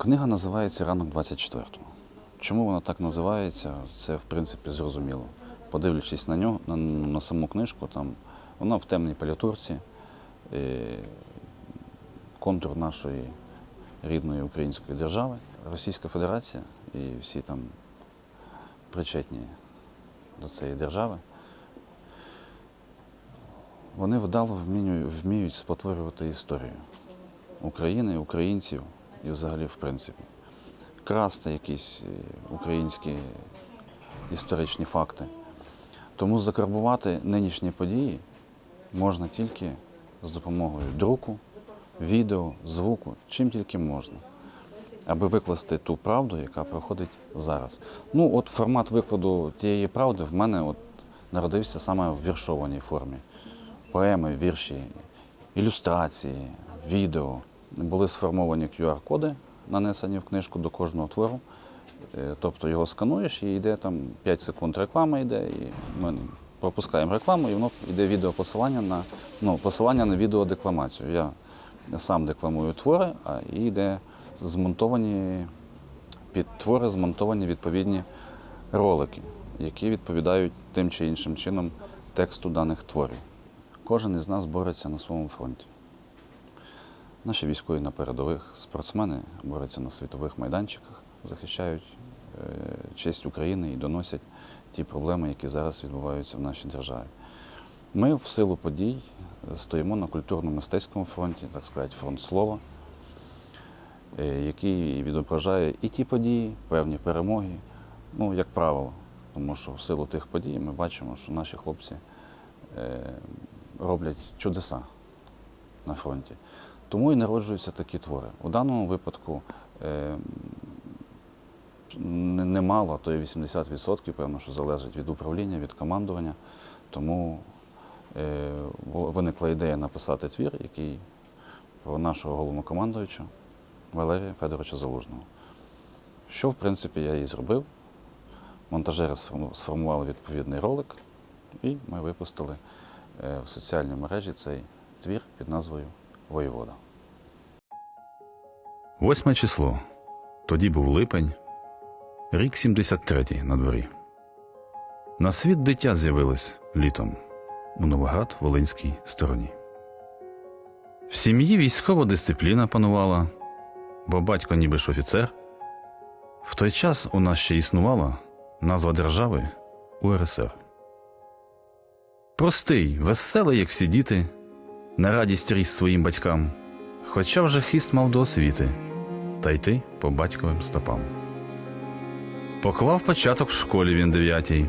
Книга називається Ранок 24-го. Чому вона так називається, це в принципі зрозуміло. Подивлячись на нього, на, на саму книжку, там вона в темній палітурці, е, контур нашої рідної української держави, Російська Федерація і всі там причетні до цієї держави. Вони вдало вміють спотворювати історію України, українців і взагалі, в принципі, красти якісь е, українські історичні факти. Тому закарбувати нинішні події можна тільки з допомогою друку, відео, звуку, чим тільки можна, аби викласти ту правду, яка проходить зараз. Ну, от формат викладу тієї правди в мене от народився саме в віршованій формі. Поеми, вірші, ілюстрації, відео. Були сформовані QR-коди, нанесені в книжку до кожного твору. Е, Тобто його скануєш і йде там 5 секунд реклама йде, і ми пропускаємо рекламу, і воно йде відеопосилання на ну, посилання на відеодекламацію. Я сам декламую твори, а і йде змонтовані під твори змонтовані відповідні ролики, які відповідають тим чи іншим чином тексту даних творів. Кожен із нас бореться на своєму фронті. Наші військові на передових, спортсмени борються на світових майданчиках, захищають е, честь України і доносять ті проблеми, які зараз відбуваються в нашій державі. Ми в силу подій стоїмо на культурно-мистецькому фронті, так сказати, фронт слова, е, який відображає і ті події, певні перемоги, ну, як правило. Тому що в силу тих подій ми бачимо, що наші хлопці е, роблять чудеса на фронті. Тому і народжуються такі твори. У даному випадку е, немало, а то і 80%, певно, що залежить від управління, від командування. Тому е, виникла ідея написати твір, який про нашого головнокомандуюча Валерія Федоровича Залужного. Що, в принципі, я і зробив. Монтажери сформували відповідний ролик, і ми випустили е, в соціальній мережі цей твір під назвою Воєвода. Восьме число. Тоді був липень, рік 73 на дворі. На світ дитя з'явилось літом у Новоград Волинській стороні. В сім'ї військова дисципліна панувала, бо батько ніби ж офіцер. В той час у нас ще існувала назва держави УРСР. Простий, веселий, як всі діти, на радість ріс своїм батькам, хоча вже хист мав до освіти та йти по батьковим стопам. Поклав початок в школі він дев'ятій,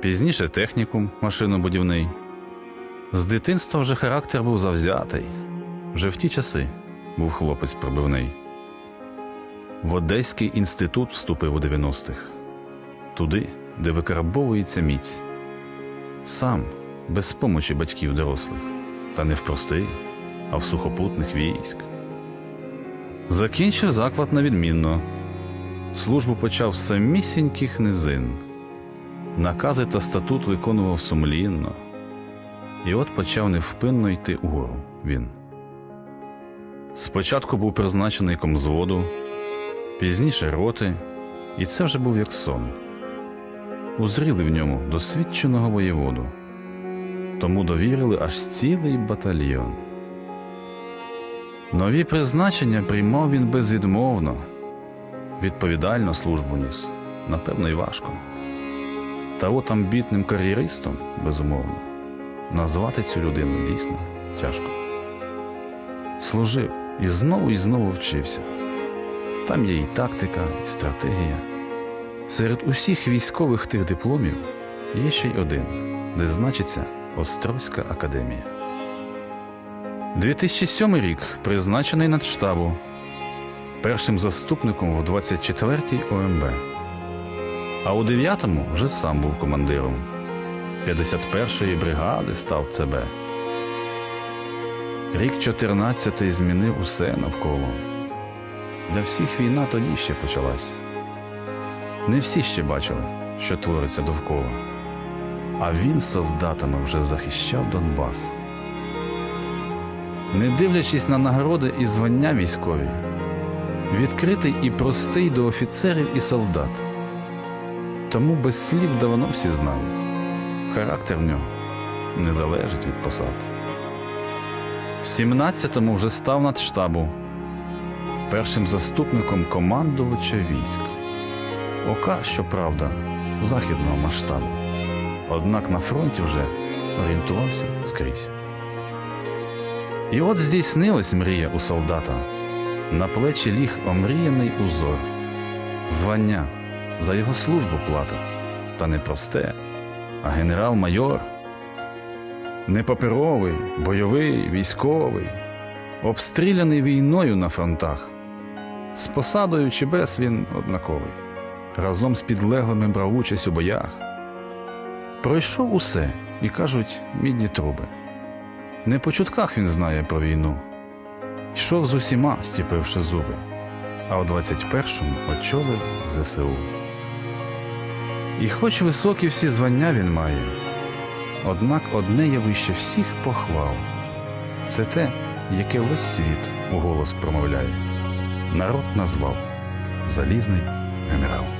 пізніше технікум машинобудівний. З дитинства вже характер був завзятий, вже в ті часи був хлопець пробивний. В Одеський інститут вступив у 90-х, туди, де викарабовується міць. Сам, без помочі батьків дорослих, та не в простих, а в сухопутних військ. Закінчив заклад на відмінно. Службу почав з самісіньких низин. Накази та статут виконував сумлінно. І от почав невпинно йти угору він. Спочатку був призначений комзводу, пізніше роти, і це вже був як сон. Узріли в ньому досвідченого воєводу, тому довірили аж цілий батальйон. Нові призначення приймав він безвідмовно, відповідально службу ніс, напевно, й важко. Та от амбітним кар'єристом, безумовно, назвати цю людину дійсно тяжко. Служив і знову і знову вчився. Там є і тактика, і стратегія. Серед усіх військових тих дипломів є ще й один, де значиться Острозька академія. 2007 рік призначений над штабу першим заступником в 24-й ОМБ. А у 9-му вже сам був командиром 51-ї бригади став ЦБ. Рік 14-й змінив усе навколо. Для всіх війна тоді ще почалась. Не всі ще бачили, що твориться довкола. А він солдатами вже захищав Донбас. Не дивлячись на нагороди і звання військові, відкритий і простий до офіцерів і солдат. Тому без слів давно всі знають. Характер в нього не залежить від посад. В 17-му вже став над штабу першим заступником командувача військ. Ока, щоправда, західного масштабу. Однак на фронті вже орієнтувався скрізь. І от здійснилась мрія у солдата. На плечі ліг омріяний узор, звання за його службу плата, та не просте, а генерал-майор. Не паперовий, бойовий, військовий, обстріляний війною на фронтах. З посадою чи без він однаковий, разом з підлеглими брав участь у боях. Пройшов усе і кажуть мідні труби. Не по чутках він знає про війну. Йшов з усіма, стіпивши зуби, а у 21-му очолив ЗСУ. І хоч високі всі звання він має, однак одне є вище всіх похвал це те, яке весь світ у голос промовляє. Народ назвав Залізний генерал.